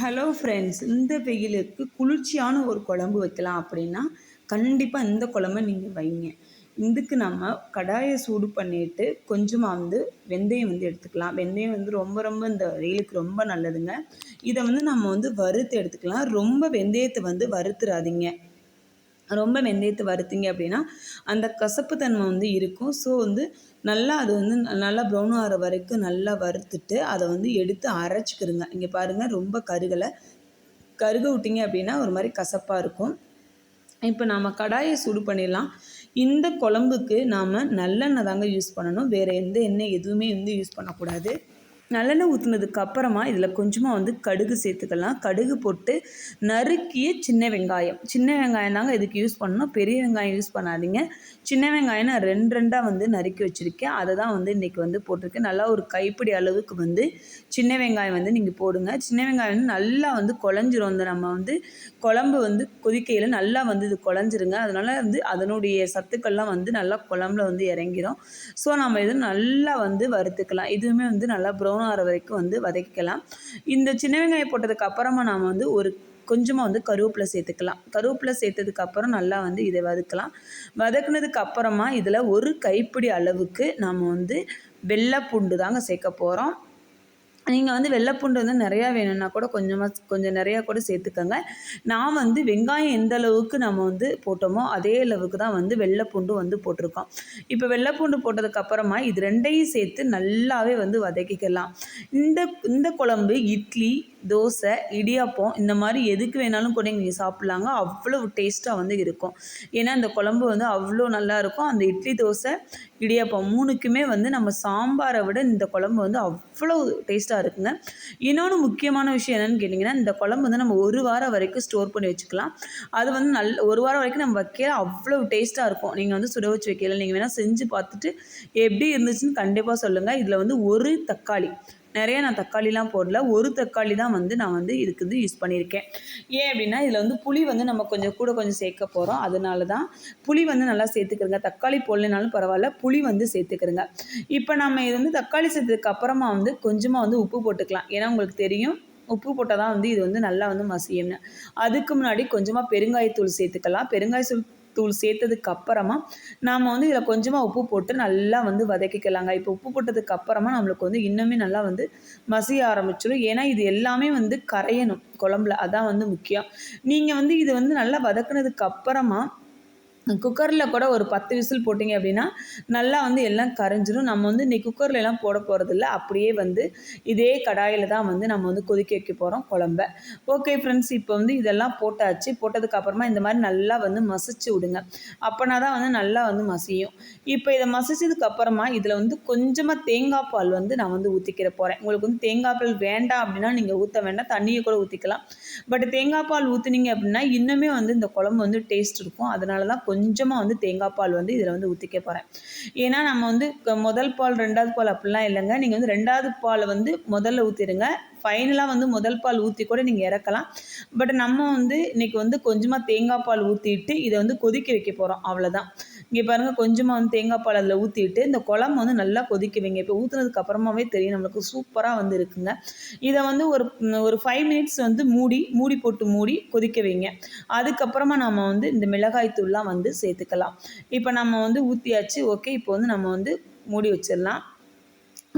Hello friends இந்த வெயிலுக்கு குளிர்ச்சியான ஒரு குழம்பு வைக்கலாம் அப்படின்னா கண்டிப்பாக இந்த குழம்பை நீங்கள் வைங்க. இதுக்கு நம்ம கடாயை சூடு பண்ணிவிட்டு கொஞ்சமாக வந்து வெந்தயம் வந்து எடுத்துக்கலாம். வெந்தயம் வந்து ரொம்ப ரொம்ப இந்த வெயிலுக்கு ரொம்ப நல்லதுங்க. இதை வந்து நம்ம வந்து வறுத்து எடுத்துக்கலாம். ரொம்ப வெந்தயத்தை வந்து வறுத்துறாதீங்க. ரொம்ப வெந்தயத்தை வறுத்தீங்க அப்படின்னா அந்த கசப்பு தன்மை வந்து இருக்கும். ஸோ வந்து நல்லா அது வந்து நல்லா ப்ரௌன் ஆகிற வரைக்கும் நல்லா வறுத்துட்டு அதை வந்து எடுத்து அரைச்சிக்கிருங்க. இங்கே பாருங்கள் ரொம்ப கருகலை. கருக விட்டிங்க அப்படின்னா ஒரு மாதிரி கசப்பாக இருக்கும். இப்போ நாம் கடாயை சூடு பண்ணிடலாம். இந்த குழம்புக்கு நாம் நல்லெண்ணெய் தாங்க யூஸ் பண்ணணும். வேறு எந்த எண்ணெய் எதுவுமே வந்து யூஸ் பண்ணக்கூடாது. நல்லெண்ணெய் ஊற்றுனதுக்கு அப்புறமா இதில் கொஞ்சமாக வந்து கடுகு சேர்த்துக்கலாம். கடுகு போட்டு நறுக்கிய சின்ன வெங்காயம். சின்ன வெங்காயம் தாங்க இதுக்கு யூஸ் பண்ணணும். பெரிய வெங்காயம் யூஸ் பண்ணாதீங்க. சின்ன வெங்காயம் நான் ரெண்டு ரெண்டாக வந்து நறுக்கி வச்சுருக்கேன். அதை தான் வந்து இன்றைக்கி வந்து போட்டிருக்கேன். நல்லா ஒரு கைப்பிடி அளவுக்கு வந்து சின்ன வெங்காயம் வந்து நீங்கள் போடுங்க. சின்ன வெங்காயம் வந்து நல்லா வந்து குழஞ்சிரும். வந்து நம்ம வந்து குழம்பு வந்து கொதிக்கையில் நல்லா வந்து இது குழஞ்சிருங்க. அதனால் வந்து அதனுடைய சத்துக்கள்லாம் வந்து நல்லா குழம்புல வந்து இறங்கிடும் ஸோ நம்ம இது நல்லா வந்து வறுத்துக்கலாம். இதுவுமே வந்து நல்லா ப்ரௌன் ப்ரௌன் ஆகிற வரைக்கும் வந்து வதக்கிக்கலாம். இந்த சின்ன வெங்காயம் போட்டதுக்கு அப்புறமா நாம் வந்து ஒரு கொஞ்சமாக வந்து கருவேப்பிலை சேர்த்துக்கலாம். கருவேப்பிலை சேர்த்ததுக்கு அப்புறம் நல்லா வந்து இதை வதக்கலாம். வதக்குனதுக்கு அப்புறமா இதில் ஒரு கைப்பிடி அளவுக்கு நாம் வந்து வெள்ளை பூண்டு தாங்க சேர்க்க போகிறோம் நீங்கள் வந்து வெள்ளைப்பூண்டு வந்து நிறையா வேணும்னா கூட கொஞ்சமாக கொஞ்சம் நிறையா கூட சேர்த்துக்கோங்க. நான் வந்து வெங்காயம் எந்த அளவுக்கு நம்ம வந்து போட்டோமோ அதே அளவுக்கு தான் வந்து வெள்ளைப்பூண்டு வந்து போட்டிருக்கோம். இப்போ வெள்ளைப்பூண்டு போட்டதுக்கப்புறமா இது ரெண்டையும் சேர்த்து நல்லாவே வந்து வதக்கிக்கலாம். இந்த இந்த குழம்பு இட்லி தோசை இடியாப்பம் இந்த மாதிரி எதுக்கு வேணாலும் கூட நீங்கள் சாப்பிட்லாங்க. அவ்வளோ டேஸ்ட்டாக வந்து இருக்கும். ஏன்னா இந்த குழம்பு வந்து அவ்வளோ நல்லா இருக்கும். அந்த இட்லி தோசை இடியாப்பம் மூணுக்குமே வந்து நம்ம சாம்பாரை விட இந்த குழம்பு வந்து அவ்வளோ டேஸ்ட்டாக இருக்குங்க. இன்னொன்று முக்கியமான விஷயம் என்னென்னு கேட்டிங்கன்னா இந்த குழம்பு வந்து நம்ம ஒரு வாரம் வரைக்கும் ஸ்டோர் பண்ணி வச்சுக்கலாம். அது வந்து நல்ல ஒரு வாரம் வரைக்கும் நம்ம வைக்கல அவ்வளோ டேஸ்ட்டாக இருக்கும். நீங்கள் வந்து சுட வச்சு வைக்கல நீங்கள் வேணால் செஞ்சு பார்த்துட்டு எப்படி இருந்துச்சுன்னு கண்டிப்பாக சொல்லுங்கள் இதில் வந்து ஒரு தக்காளி. நிறைய நான் தக்காளிலாம் போடல. ஒரு தக்காளி தான் வந்து நான் வந்து இதுக்கு வந்து யூஸ் பண்ணியிருக்கேன். ஏன் அப்படின்னா இதில் வந்து புளி வந்து நம்ம கொஞ்சம் கூட கொஞ்சம் சேர்க்க போகிறோம் அதனால தான் புளி வந்து நல்லா சேர்த்துக்கிறங்க. தக்காளி போடலனாலும் பரவாயில்ல புளி வந்து சேர்த்துக்கிறங்க. இப்போ நம்ம இது வந்து தக்காளி சேர்த்ததுக்கு அப்புறமா வந்து கொஞ்சமாக வந்து உப்பு போட்டுக்கலாம். ஏன்னா உங்களுக்கு தெரியும் உப்பு போட்டால் தான் வந்து இது வந்து நல்லா வந்து மசியும்னு. அதுக்கு முன்னாடி கொஞ்சமாக பெருங்காயத்தூள் சேர்த்துக்கலாம். பெருங்காயத்தூள் தூள் சேர்த்ததுக்கு அப்புறமா நாம் வந்து இதில் கொஞ்சமாக உப்பு போட்டு நல்லா வந்து வதக்கிக்கலாங்க. இப்போ உப்பு போட்டதுக்கு அப்புறமா நம்மளுக்கு வந்து இன்னுமே நல்லா வந்து மசிய ஆரம்பிச்சிடும் ஏன்னா இது எல்லாமே வந்து கரையணும் குழம்புல. அதான் வந்து முக்கியம். நீங்கள் வந்து இது வந்து நல்லா வதக்குனதுக்கு அப்புறமா குக்கரில் கூட ஒரு பத்து விசில் போட்டிங்க அப்படின்னா நல்லா வந்து எல்லாம் கரைஞ்சிரும். நம்ம வந்து இன்றைக்கி குக்கரில் எல்லாம் போட போகிறதில்ல அப்படியே வந்து இதே கடாயில் தான் வந்து நம்ம வந்து கொதிக்க வைக்க போகிறோம் குழம்ப. ஓகே ஃப்ரெண்ட்ஸ் இப்போ வந்து இதெல்லாம் போட்டாச்சு. போட்டதுக்கப்புறமா இந்த மாதிரி நல்லா வந்து மசிச்சு விடுங்க. அப்போனா தான் வந்து நல்லா வந்து மசியும். இப்போ இதை மசிச்சதுக்கப்புறமா இதில் வந்து கொஞ்சமாக தேங்காய் பால் வந்து நான் வந்து ஊற்றிக்கிற போகிறேன் உங்களுக்கு வந்து தேங்காய் பால் வேண்டாம் அப்படின்னா நீங்கள் ஊற்ற வேண்டாம். தண்ணியை கூட ஊற்றிக்கலாம் பட் தேங்காய் பால் ஊற்றுனீங்க அப்படின்னா இன்னுமே வந்து இந்த குழம்பு வந்து டேஸ்ட் இருக்கும். அதனால தான் கொஞ்சமாக வந்து தேங்காய் பால் வந்து இதில் வந்து ஊற்றிக்க போகிறேன் ஏன்னா நம்ம வந்து முதல் பால் ரெண்டாவது பால் அப்படிலாம் இல்லைங்க. நீங்கள் வந்து ரெண்டாவது பால் வந்து முதல்ல ஊற்றிடுங்க ஃபைனலாக வந்து முதல் பால் ஊற்றி கூட நீங்கள் இறக்கலாம். பட் நம்ம வந்து இன்றைக்கி வந்து கொஞ்சமாக தேங்காய் பால் ஊற்றிட்டு இதை வந்து கொதிக்க வைக்க போகிறோம் அவ்வளோதான் இங்கே பாருங்கள் கொஞ்சமாக வந்து தேங்காய் பால் அதில் ஊற்றிட்டு இந்த குழம்பு வந்து நல்லா கொதிக்க வைங்க இப்போ ஊற்றுனதுக்கு அப்புறமாவே தெரியும் நம்மளுக்கு சூப்பராக வந்து இருக்குங்க. இதை வந்து ஒரு ஒரு ஃபைவ் மினிட்ஸ் வந்து மூடி மூடி போட்டு மூடி கொதிக்க வைங்க. அதுக்கப்புறமா நம்ம வந்து இந்த மிளகாய் தூள்லாம் வந்து சேர்த்துக்கலாம். இப்போ நம்ம வந்து ஊற்றியாச்சு ஓகே இப்போ வந்து நம்ம வந்து மூடி வச்சிடலாம்.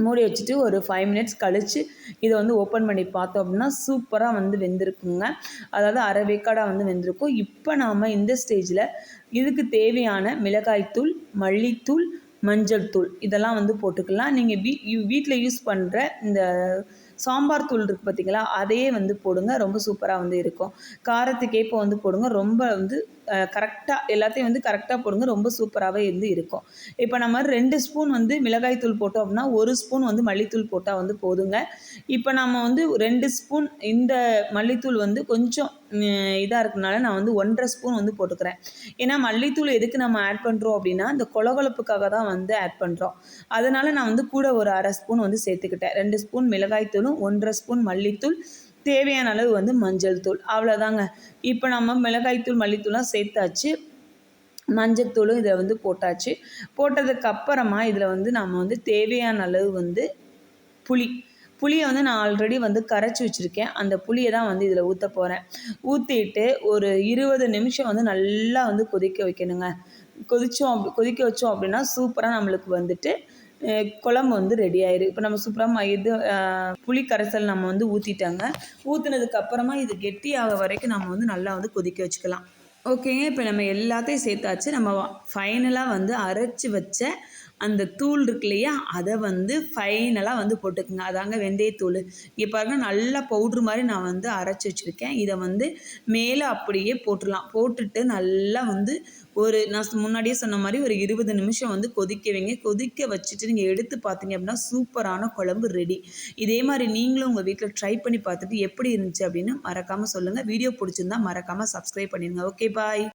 மூடி வச்சுட்டு ஒரு ஃபைவ் மினிட்ஸ் கழித்து இதை வந்து ஓப்பன் பண்ணி பார்த்தோம் அப்படின்னா சூப்பராக வந்து வெந்திருக்குங்க. அதாவது அரை வேக்காடாக வந்து வெந்திருக்கும். இப்போ நாம் இந்த ஸ்டேஜில் இதுக்கு தேவையான மிளகாய்த்தூள் மல்லித்தூள் மஞ்சள் தூள் இதெல்லாம் வந்து போட்டுக்கலாம். நீங்கள் வீ வீட்டில் யூஸ் பண்ணுற இந்த சாம்பார் தூள் இருக்குது பார்த்தீங்களா அதையே வந்து போடுங்க. ரொம்ப சூப்பராக வந்து இருக்கும். காரத்துக்கேற்ப வந்து போடுங்க. ரொம்ப வந்து கரெக்டாக எல்லாத்தையும் வந்து கரெக்டாக போடுங்க. ரொம்ப சூப்பராகவே வந்து இருக்கும். இப்போ நம்ம ரெண்டு ஸ்பூன் வந்து மிளகாய்த்தூள் போட்டோம் அப்படின்னா ஒரு ஸ்பூன் வந்து மல்லித்தூள் போட்டால் வந்து போதுங்க. இப்போ நம்ம வந்து ரெண்டு ஸ்பூன் இந்த மல்லித்தூள் வந்து கொஞ்சம் இதாக இருக்கனால நான் வந்து ஒன்றரை ஸ்பூன் வந்து போட்டுக்கிறேன். ஏன்னா மல்லித்தூள் எதுக்கு நம்ம ஆட் பண்ணுறோம் அப்படின்னா இந்த கொலகொலப்புக்காக தான் வந்து ஆட் பண்ணுறோம் அதனால் நான் வந்து கூட ஒரு அரை ஸ்பூன் வந்து சேர்த்துக்கிட்டேன். ரெண்டு ஸ்பூன் மிளகாய்த்தூளும் ஒன்றரை ஸ்பூன் மல்லித்தூள் தேவையான அளவு வந்து மஞ்சள் தூள். அவ்வளோதாங்க இப்போ நம்ம மிளகாய்த்தூள் மல்லித்தூள்லாம் சேர்த்தாச்சு. மஞ்சத்தூளும் இதில் வந்து போட்டாச்சு. போட்டதுக்கு அப்புறமா இதில் வந்து நம்ம வந்து தேவையான அளவு வந்து புளி. புளியை வந்து நான் ஆல்ரெடி வந்து கரைச்சி வச்சுருக்கேன். அந்த புளியை தான் வந்து இதில் ஊற்ற போகிறேன் ஊற்றிட்டு ஒரு இருபது நிமிஷம் வந்து நல்லா வந்து கொதிக்க வைக்கணுங்க. கொதித்தோம் கொதிக்க வச்சோம் அப்படின்னா சூப்பராக நம்மளுக்கு வந்துட்டு குழம்பு வந்து ரெடி ஆயிரு. இப்போ நம்ம சூப்பராக இது புளி கரைசல் நம்ம வந்து ஊற்றிட்டாங்க ஊற்றுனதுக்கு அப்புறமா இது கெட்டியாக வரைக்கும் நம்ம வந்து நல்லா வந்து கொதிக்க வச்சுக்கலாம். ஓகேங்க இப்போ நம்ம எல்லாத்தையும் சேர்த்தாச்சு. நம்ம ஃபைனலாக வந்து அரைச்சி வச்ச அந்த தூள் இருக்கு இல்லையா அதை வந்து ஃபைனலாக வந்து போட்டுக்கோங்க. அதாங்க வெந்தயத்தூள். இங்கே பாருங்க நல்லா பவுட்ரு மாதிரி நான் வந்து அரைச்சி வச்சுருக்கேன். இதை வந்து மேலே அப்படியே போட்டுடலாம். போட்டுட்டு நல்லா வந்து ஒரு நான் முன்னாடியே சொன்ன மாதிரி ஒரு இருபது நிமிஷம் வந்து கொதிக்க வைங்க. கொதிக்க வச்சுட்டு நீங்கள் எடுத்து பார்த்தீங்க அப்படின்னா சூப்பரான குழம்பு ரெடி இதே மாதிரி நீங்களும் உங்கள் வீட்டில் ட்ரை பண்ணி பார்த்துட்டு எப்படி இருந்துச்சு அப்படின்னு மறக்காமல் சொல்லுங்கள் வீடியோ பிடிச்சிருந்தா மறக்காமல் சப்ஸ்கிரைப் பண்ணிடுங்க. Okay bye